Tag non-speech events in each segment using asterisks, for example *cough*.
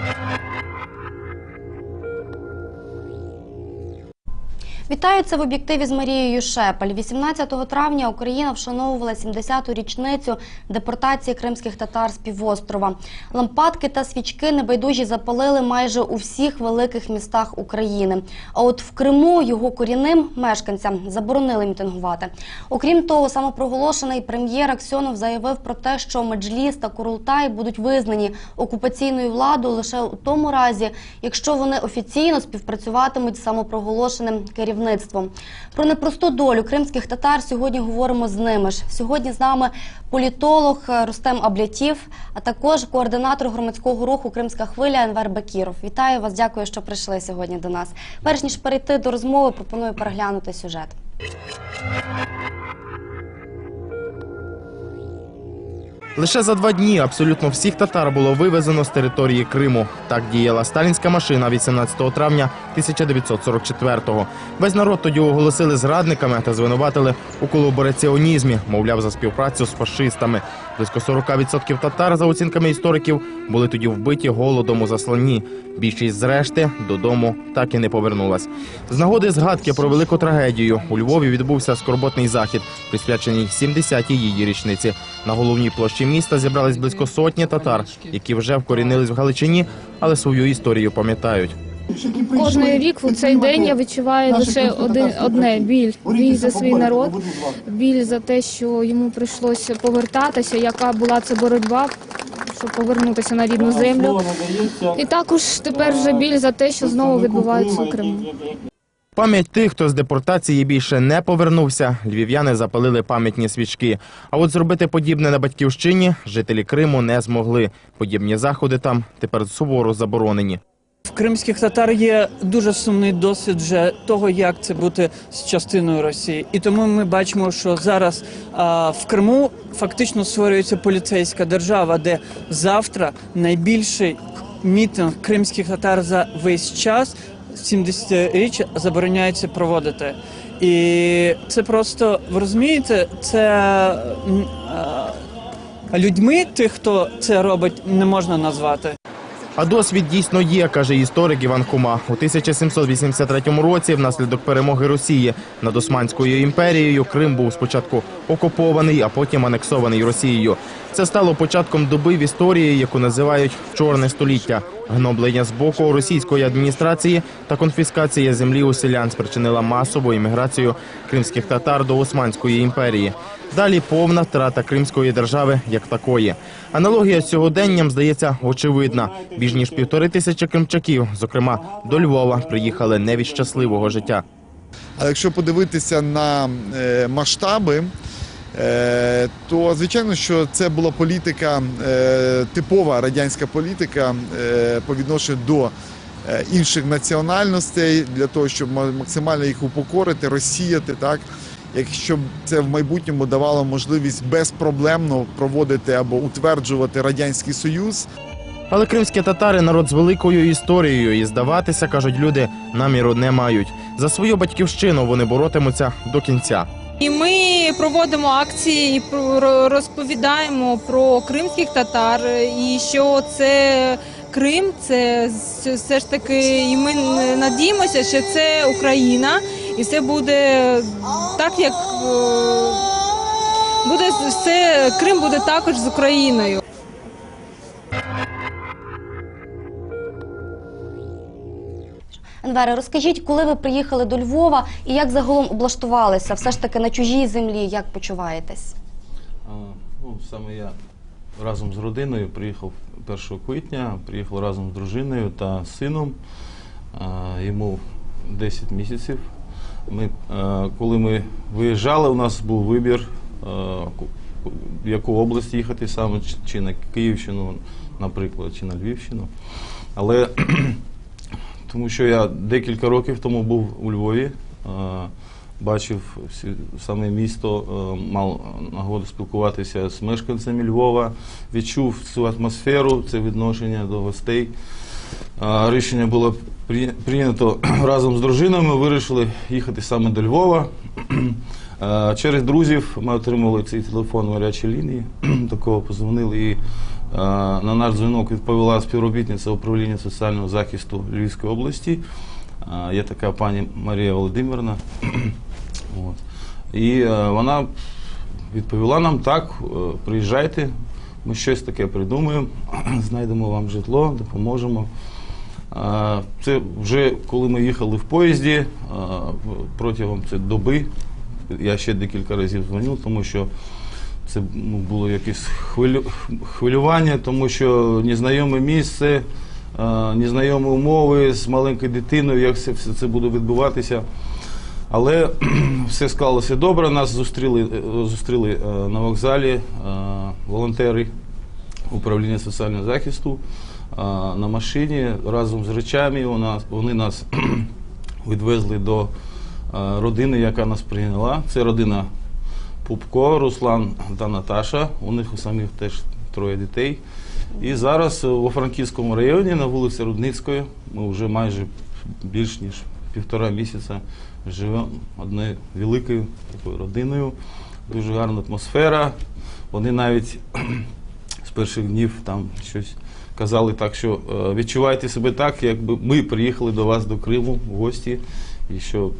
Thank you. Вітаю це в об'єктиві з Марією Шепель. 18 травня Україна вшановувала 70-ту річницю депортації кримських татар з півострова. Лампадки та свічки небайдужі запалили майже у всіх великих містах України. А от в Криму його корінним мешканцям заборонили мітингувати. Окрім того, самопроголошений прем'єр Аксьонов заявив про те, що Меджліс та Курултай будуть визнані окупаційною владою лише у тому разі, якщо вони офіційно співпрацюватимуть з самопроголошеним керівництвом. Про непросту долю кримських татар сьогодні говоримо з ними ж. Сьогодні з нами політолог Рустем Аблятів, а також координатор громадського руху Кримська хвиля Енвер Бакіров. Вітаю вас, дякую, що прийшли сьогодні до нас. Перш ніж перейти до розмови, пропоную переглянути сюжет. Лише за два дні абсолютно всіх татар було вивезено з території Криму. Так діяла сталінська машина 18 травня 1944-го. Весь народ тоді оголосили зрадниками та звинуватили у колабораціонізмі, мовляв, за співпрацю з фашистами. Близько 40% татар, за оцінками істориків, були тоді вбиті голодом у засланні. Більшість зрешти додому так і не повернулась. З нагоди згадки про велику трагедію у Львові відбувся скорботний захід, присвячений 70-й її річниці. На головній площі міста зібрались близько сотні татар, які вже вкорінились в Галичині, але свою історію пам'ятають. Кожний рік у цей день я відчуваю лише один одне біль. Біль за свій народ, біль за те, що йому прийшлося повертатися, яка була це боротьба, щоб повернутися на рідну землю. І також тепер вже біль за те, що знову відбувається у Криму. Пам'ять тих, хто з депортації більше не повернувся, львів'яни запалили пам'ятні свічки. А от зробити подібне на батьківщині жителі Криму не змогли. Подібні заходи там тепер суворо заборонені. Кримських татар є дуже сумний досвід вже того, як це бути з частиною Росії, і тому ми бачимо, що зараз а, в Криму фактично створюється поліцейська держава, де завтра найбільший мітинг кримських татар за весь час 70-річчя забороняється проводити. І це просто ви розумієте, це а, людьми тих, хто це робить, не можна назвати. А досвід дійсно є, каже історик Іван Хума. У 1783 році, внаслідок перемоги Росії над Османською імперією, Крим був спочатку окупований, а потім анексований Росією. Це стало початком доби в історії, яку називають чорне століття. Гноблення з боку російської адміністрації та конфіскація землі у селян спричинила масову імміграцію кримських татар до Османської імперії. Далі повна втрата Кримської держави як такої. Аналогія з сьогоденням здається очевидна. Більш ніж півтори тисячі кримчаків, зокрема до Львова, приїхали не від щасливого життя. Але якщо подивитися на е, масштаби, е, то звичайно, що це була політика, е, типова радянська політика по відношенню до інших національностей для того, щоб максимально їх упокорити, розсіяти, так. Якщо це в майбутньому давало можливість безпроблемно проводити або утверджувати радянський союз, Але кримські татари народ з великою історією, і здаватися, кажуть люди, наміру не мають. За свою батьківщину вони боротимуться до кінця. І ми проводимо акції і розповідаємо про кримських татар, і що це Крим, це все ж таки, і ми надіємося, що це Україна, і все буде так, як е, буде все, Крим буде також з Україною. Енвере, розкажіть, коли ви приїхали до Львова і як загалом облаштувалися? Все ж таки на чужій землі, як почуваєтесь? А, Ну, саме я разом з родиною приїхав 1 квітня, приїхав разом з дружиною та сином. А, Йому 10 місяців. Ми, е, коли ми виїжджали, у нас був вибір, в яку область їхати саме, чи на Київщину, наприклад, чи на Львівщину. Але тому що я декілька років тому був у Львові, е, бачив саме місто, е, мав нагоду спілкуватися з мешканцями Львова, відчув цю атмосферу, це відношення до гостей. Е, Рішення було прийнято *clears throat* разом з дружинами, вирішили їхати саме до Львова. Через друзів ми отримали цей телефон в лінії, *clears throat* такого позвонили і на наш дзвінок відповіла співробітниця управління соціального захисту Львівської області. Е, Є така пані Марія Володимирівна. *clears throat* От. І е, вона відповіла нам так, е, приїжджайте, ми щось таке придумаємо, *clears throat* знайдемо вам житло, допоможемо. Е, Це вже коли ми їхали в поїзді е, протягом це доби. Я ще декілька разів дзвонив, тому що це ну, було якесь хвилю, хвилювання, тому що незнайоме місце, е, незнайомі умови з маленькою дитиною, як це, все це буде відбуватися. Але *clears throat* все склалося добре. Нас зустріли, е, зустріли е, на вокзалі е, волонтери управління соціального захисту е, на машині разом з речами. Вона, вони нас *clears throat* відвезли до е, родини, яка нас прийняла. Це родина Пупко, Руслан та Наташа. У них у самих теж троє дітей. І зараз у Франківському районі на вулиці Рудницької ми вже майже більш ніж півтора місяця живемо одною великою такою родиною. Дуже гарна атмосфера. Вони навіть *clears throat* з перших днів там щось казали так, що е, відчувайте себе так, якби ми приїхали до вас до Криму в гості, і що,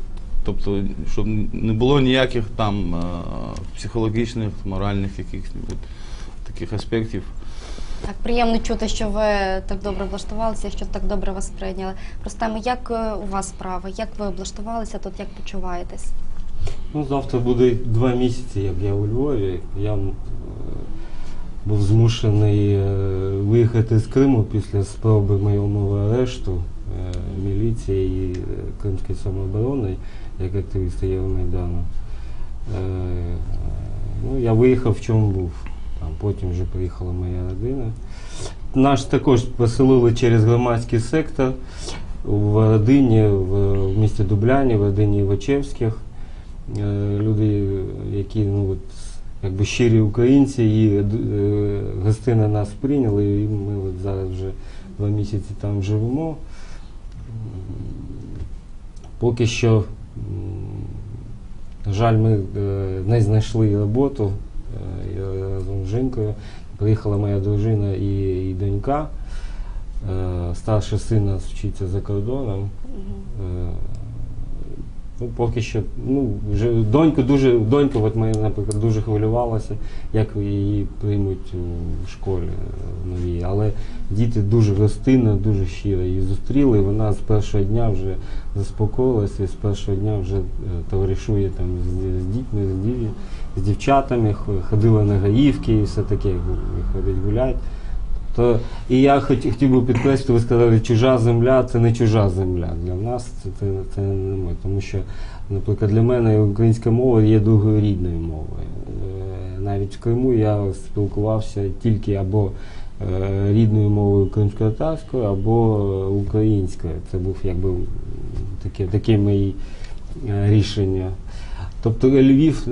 тобто, щоб не було ніяких там е, психологічних, моральних якихось таких аспектів. Так, приємно чути, що ви так добре влаштувалися, що так добре вас прийняли. Простемо, як е, у вас справи? Як ви облаштувалися тут, як почуваєтесь? Ну, завтра буде два місяці, як я у Львові. Я е, був змушений виїхати з Криму після спроби моєму арешту міліції і Кримської самооборони, як активіста Євромайдану. Е, Ну, я виїхав в чому був. Там, потім вже приїхала моя родина. Наш також поселили через громадський сектор в родині в, в місті Дубляні, в родині Івачевських. Е, Люди, які ну, от, якби щирі українці, і е, гостини нас прийняли, і ми от зараз вже два місяці там живемо. Поки що, м, жаль, ми е, не знайшли роботу е, разом з жінкою. Приїхала моя дружина і, і донька. Е, Старший син вчиться за кордоном. Ну, поки що, ну, вже донька дуже, донька, от моя, наприклад, дуже хвилювалася, як її приймуть у школі новій. Але діти дуже гостинно, дуже щиро її зустріли. І вона з першого дня вже заспокоїлася і з першого дня вже е, товаришує там з, з дітьми, з, дів- з дівчатами, ходила на гаївки і все таке, ходить гулять. То, і я хот- хотів би підкреслити, ви сказали, чужа земля це не чужа земля. Для нас це, це, це не ми. Тому що, наприклад, для мене українська мова є другою рідною мовою. Е, Навіть в Криму я спілкувався тільки або е, рідною мовою кримсько-татарською, або е, українською. Це був якби таке, таке мої е, рішення. Тобто Львів е,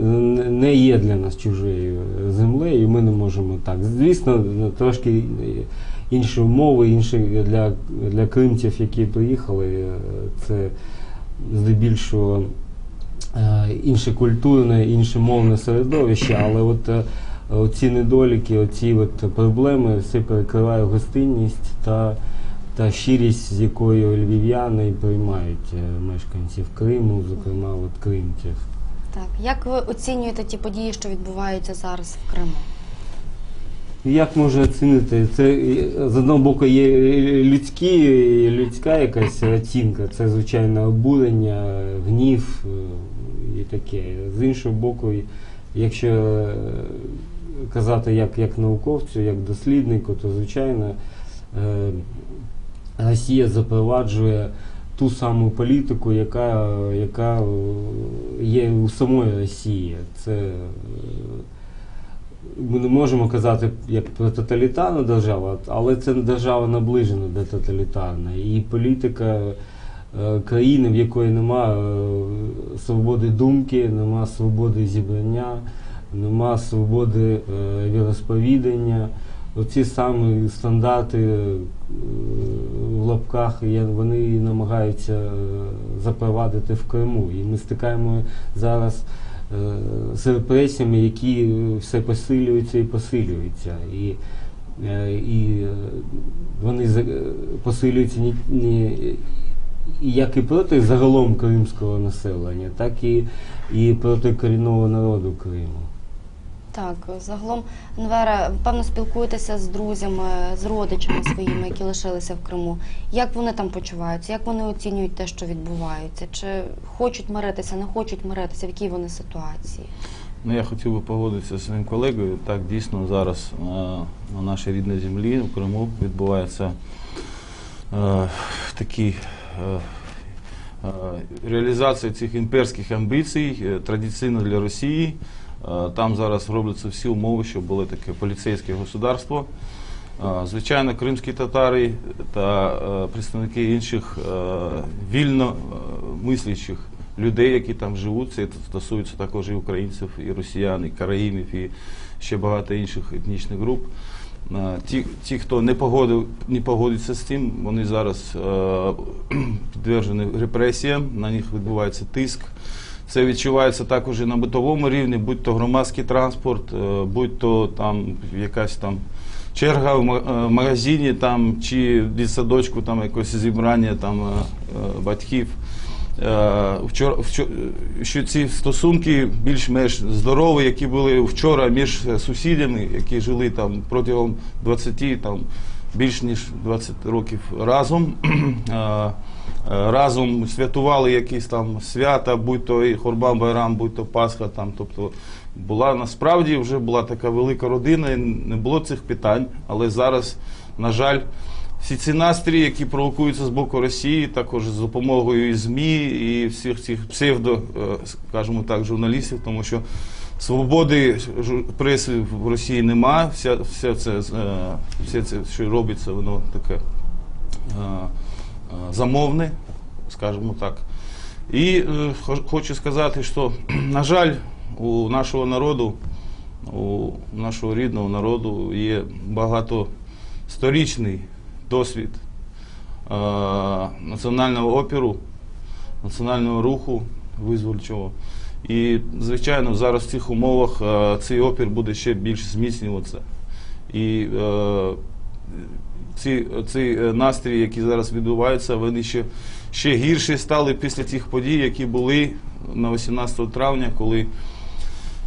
не є для нас чужою е, землею, ми не можемо так. Звісно, трошки е, інші умови, інші для, для кримців, які приїхали, е, це здебільшого е, інше культурне, інше мовне середовище, але от е, оці недоліки, оці от проблеми все перекриває гостинність та, та щирість, з якою львів'яни приймають е, мешканців Криму, зокрема от кримців. Так, як ви оцінюєте ті події, що відбуваються зараз в Криму? Як можна оцінити? Це з одного боку є людські, людська якась оцінка, це звичайно обурення, гнів е, і таке. З іншого боку, якщо е, казати як, як науковцю, як досліднику, то звичайно е, Росія запроваджує ту саму політику, яка, яка е, є у самої Росії. Це е, ми не можемо казати як про тоталітарну державу, але це держава наближена до тоталітарної. І політика е, країни, в якої нема свободи думки, нема свободи зібрання, нема свободи віросповідання. Оці самі стандарти е, в лапках вони намагаються е, запровадити в Криму. І ми стикаємо зараз е, з репресіями, які все посилюються і посилюються. І І вони посилюються ні, як і проти загалом кримського населення, так і, і проти корінного народу Криму. Так, загалом, Нвера, певно, спілкуєтеся з друзями, з родичами своїми, які лишилися в Криму. Як вони там почуваються? Як вони оцінюють те, що відбувається? Чи хочуть миритися, не хочуть миритися? В якій вони ситуації? Ну, я хотів би погодитися зі своїм колегою. Так, дійсно, зараз е, на нашій рідній землі, в Криму, відбувається е, такі е, е, реалізація цих імперських амбіцій, е, традиційно для Росії. Е, Там зараз робляться всі умови, щоб було таке поліцейське государство. Е, Звичайно, кримські татари та е, представники інших вільно мислячих людей, які там живуть, це стосується також і українців, і росіян, і караїмів, і ще багато інших етнічних груп. Ті, ті хто не, погодив, не погодиться з цим, вони зараз *clears throat* підтверджені репресіям, на них відбувається тиск. Це відчувається також і на битовому рівні, будь то громадський транспорт, е, будь то там якась там черга в е, магазині там, чи в дитсадочку там якось зібрання там, е, батьків. Вчора, що ці стосунки більш-менш здорові, які були вчора між сусідями, які жили там протягом 20, там, більш ніж 20 років разом. *clears throat* Е, Разом святували якісь там свята, будь то і Хорбан Байрам, будь то Пасха. Там, тобто була насправді вже була така велика родина, і не було цих питань, але зараз, на жаль, всі ці настрої, які провокуються з боку Росії, також з допомогою і ЗМІ, і всіх цих псевдо, е, скажімо так, журналістів, тому що свободи преси в Росії нема. Вся, вся це, е, все це, що робиться, воно таке замовне, скажімо так. І е, хочу сказати, що, *clears throat* на жаль, у нашого народу, у нашого рідного народу є багатосторічний досвід е, національного опіру, національного руху визвольчого. І, звичайно, зараз в цих умовах е, цей опір буде ще більш зміцнюватися. І ці, ці е, настрої, які зараз відбуваються, вони ще, ще гірші стали після тих подій, які були на 18 травня, коли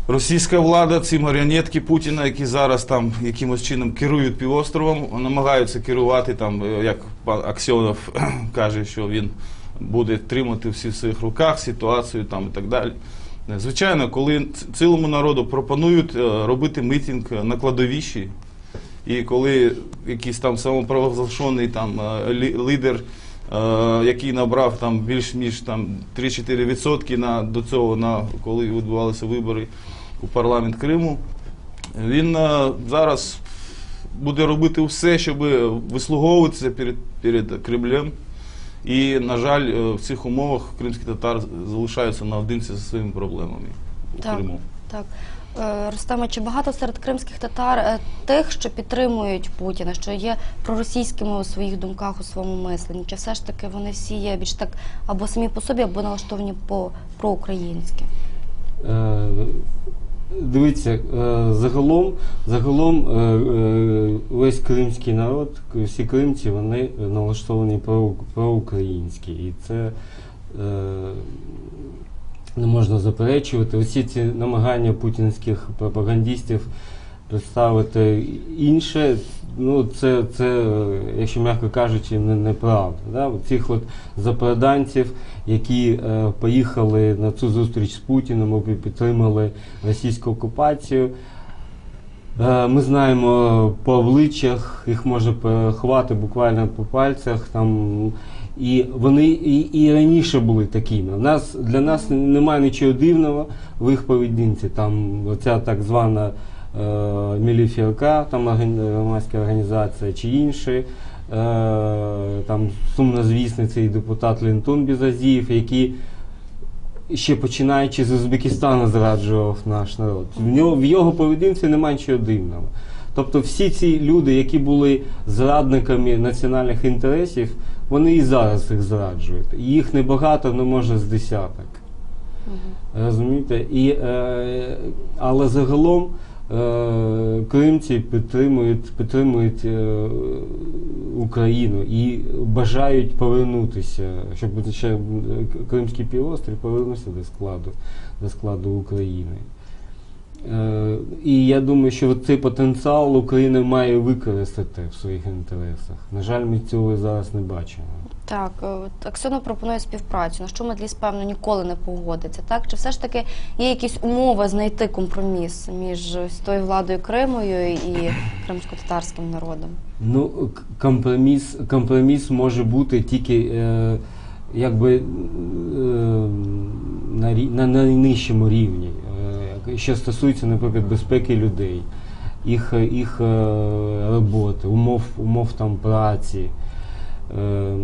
російська влада, ці маріонетки Путіна, які зараз там якимось чином керують півостровом, намагаються керувати там, е, як пан Аксьонов *clears throat* каже, що він буде тримати всі в своїх руках ситуацію там і так далі. Е, Звичайно, коли цілому народу пропонують робити митинг на кладовищі, і коли якийсь там самопровозглашений там е, лідер, е, який набрав там більш ніж там 3-4% на до цього, на коли відбувалися вибори у парламент Криму, він е, зараз буде робити все, щоб вислуговуватися перед, перед Кремлем. І, на жаль, в цих умовах кримські татар залишаються наодинці зі своїми проблемами у Так. Криму. Так. Е, чи багато серед кримських татар е, тих, що підтримують Путіна, що є проросійськими у своїх думках, у своєму мисленні? Чи все ж таки вони всі є більш так або самі по собі, або налаштовані по проукраїнськи? Е, Дивіться, загалом, загалом весь кримський народ, всі кримці, вони налаштовані проукраїнські. І це не можна заперечувати. Усі ці намагання путінських пропагандистів представити інше, ну це, це якщо м'яко кажучи, не, неправда. Да? Цих от запроданців, які е, поїхали на цю зустріч з Путіним, аби підтримали російську окупацію. Е, Ми знаємо по обличчях, їх можна порахувати буквально по пальцях. Там, і вони і, і раніше були такими. В нас, для нас немає нічого дивного в їх поведінці. Там оця так звана е, міліфіока, там громадська організація чи інші. Е, там сумнозвісний цей депутат Лінтун Бізазіїв, який ще починаючи з Узбекистану зраджував наш народ. В, нього, в його поведінці немає нічого дивного. Тобто всі ці люди, які були зрадниками національних інтересів, вони і зараз їх зраджують. Їх небагато, не може з десяток. Розумієте? І, е, але загалом е, кримці підтримують, підтримують е, Україну і бажають повернутися, щоб ще е, Кримський півострів повернувся до складу, до складу України. Е, І я думаю, що цей потенціал Україна має використати в своїх інтересах. На жаль, ми цього зараз не бачимо. Так, е, Аксьонов пропонує співпрацю, на що Медліс, певно, ніколи не погодиться. Так? Чи все ж таки є якісь умови знайти компроміс між тою владою Кримою і кримсько-татарським народом? Ну, компроміс, компроміс може бути тільки е, якби е, на, на найнижчому рівні, е, що стосується, наприклад, безпеки людей, їх, їх е, роботи, умов, умов там праці, е,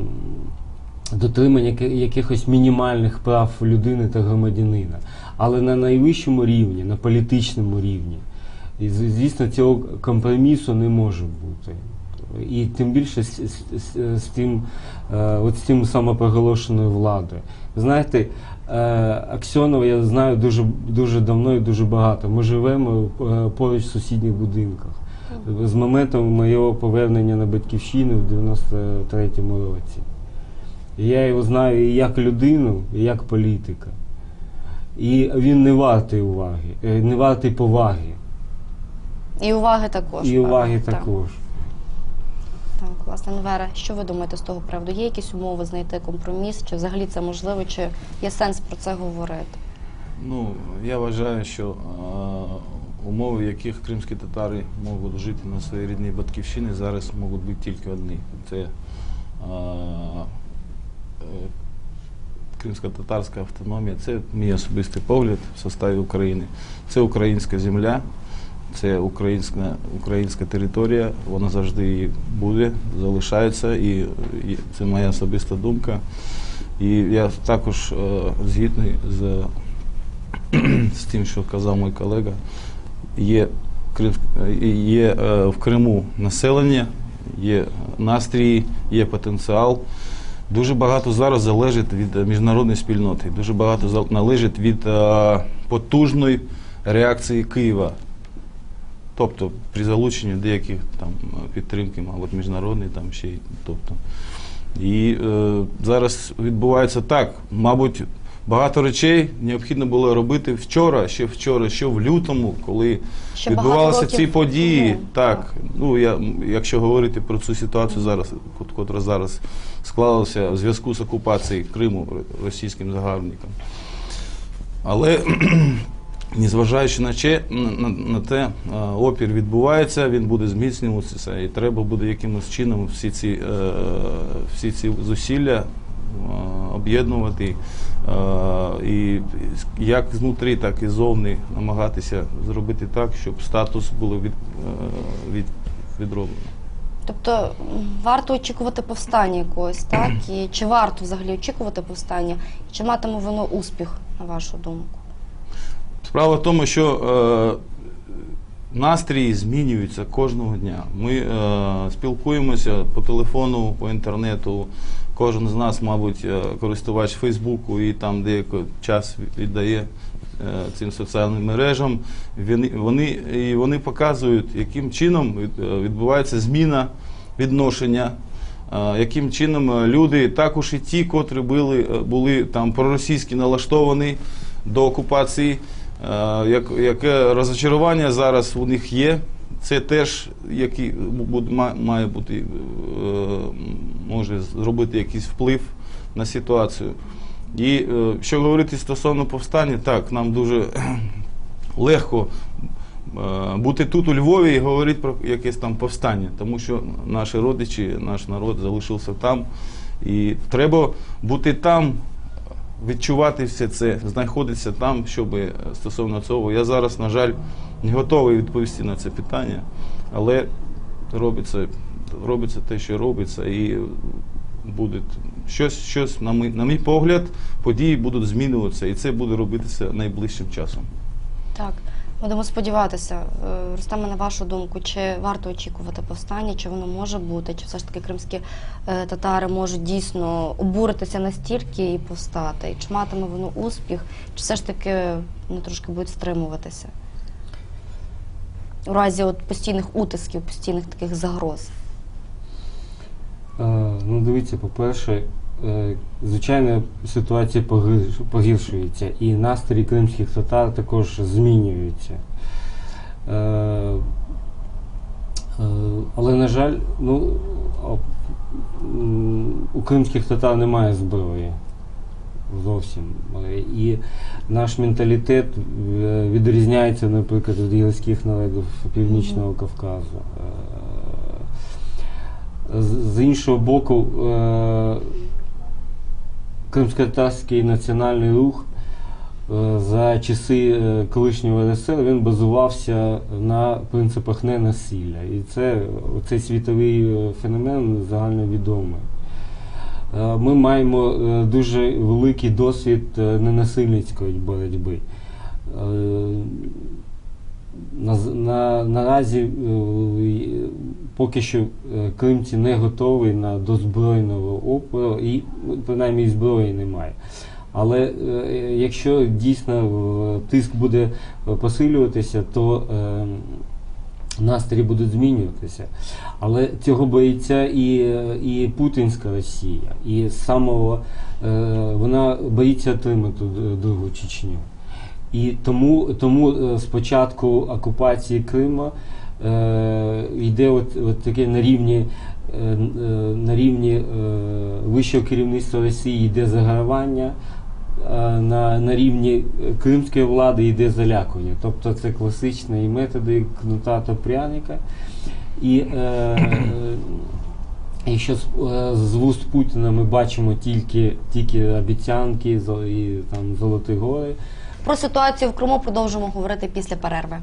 дотримання якихось мінімальних прав людини та громадянина. Але на найвищому рівні, на політичному рівні, і, звісно, цього компромісу не може бути. І тим більше з, з, з, з тим, е, от з тим самопроголошеною владою. Знаєте, Аксьонова я знаю дуже, дуже давно і дуже багато. Ми живемо е, поруч в сусідніх будинках. З моменту моєго повернення на батьківщину в 93-му році. Я його знаю і як людину, і як політика. І він не вартий уваги, е, не вартий поваги. І уваги також. І уваги Так. також. Так, власне, Невера, що ви думаєте з того приводу? Є якісь умови знайти компроміс? Чи взагалі це можливо, чи є сенс про це говорити? Ну, я вважаю, що е, умови, в яких кримські татари можуть жити на своїй рідній батьківщині, зараз можуть бути тільки одні. Це е, е, кримська татарська автономія. Це мій особистий погляд в составі України. Це українська земля, це українська, українська територія, вона завжди і буде, залишається, і, це моя особиста думка. І я також е, згідний з *clears throat* з тим, що казав мій колега, є, є е, в Криму населення, є настрій, є потенціал. Дуже багато зараз залежить від е, міжнародної спільноти, дуже багато належить від е, потужної реакції Києва. Тобто при залученні деяких там підтримки, мабуть, міжнародної, там ще й тобто. І е, зараз відбувається так. Мабуть, багато речей необхідно було робити вчора, ще вчора, ще в лютому, коли Ще відбувалися ці події. тому, так, ну я якщо говорити про цю ситуацію зараз, котра зараз склалася в зв'язку з окупацією Криму російським загарбником. Але незважаючи на, че, на, на те, опір відбувається, він буде зміцнюватися, і треба буде якимось чином всі ці, е, всі ці зусилля об'єднувати. І як знутрі, так і зовні намагатися зробити так, щоб статус було від, е, від, відроблено. Тобто варто очікувати повстання якогось, так? І чи варто взагалі очікувати повстання? Чи матиме воно успіх, на вашу думку? Справа в тому, що е, настрій змінюється кожного дня. Ми е, спілкуємося по телефону, по інтернету. Кожен з нас, мабуть, е, користувач Фейсбуку і там деякий час віддає е, цим соціальним мережам. Вони, вони, і вони показують, яким чином е, відбувається зміна відношення. е, Яким чином люди, також і ті, котрі були, були там проросійські налаштовані до окупації, яке розочарування зараз у них є. Це теж який має бути, е, може зробити якийсь вплив на ситуацію. І е, що говорити стосовно повстання, так, нам дуже *clears throat* легко е, бути тут у Львові і говорити про якесь там повстання, тому що наші родичі, наш народ залишився там. І треба бути там, відчувати все це, знаходитися там, щоб е, стосовно цього. Я зараз, на жаль, не готовий відповісти на це питання, але робиться, робиться те, що робиться, і буде щось, щось на мій, на мій погляд, події будуть змінюватися, і це буде робитися найближчим часом. Так, будемо сподіватися. Е, Рустаме, на вашу думку, чи варто очікувати повстання, чи воно може бути, чи все ж таки кримські е, татари можуть дійсно обуритися настільки і повстати? Чи матиме воно успіх, чи все ж таки вони трошки будуть стримуватися? у разі от постійних утисків, постійних таких загроз? Е, Ну, дивіться, по-перше, звичайно, ситуація погіршується, і настрій кримських татар також змінюється. Е, е, Але, на жаль, ну, у кримських татар немає зброї зовсім. Е, І наш менталітет е, відрізняється, наприклад, від гірських народів Північного Кавказу. Е, з іншого боку, кримськотатарський національний рух е, за часи е, колишнього РСР він базувався на принципах ненасилля. І це цей світовий е, феномен загальновідомий. Ми маємо дуже великий досвід ненасильницької боротьби. На, на, наразі поки що е, кримці не готові на до збройного опору, і ну, принаймні зброї немає. Але е, якщо дійсно е, тиск буде посилюватися, то настрій будуть змінюватися. Але цього боїться і, і путінська Росія, і самого вона боїться отримати другу Чечню. І тому, тому е, з початку окупації Криму е, йде от, от таке на рівні, е, е, на рівні е, вищого керівництва Росії йде загравання, е, на, на рівні кримської влади йде залякування. Тобто це класичні методи кнута та пряника. І е, е, якщо з, е, вуст Путіна ми бачимо тільки, тільки обіцянки і там Золоті гори, Про ситуацію в Криму продовжимо говорити після перерви.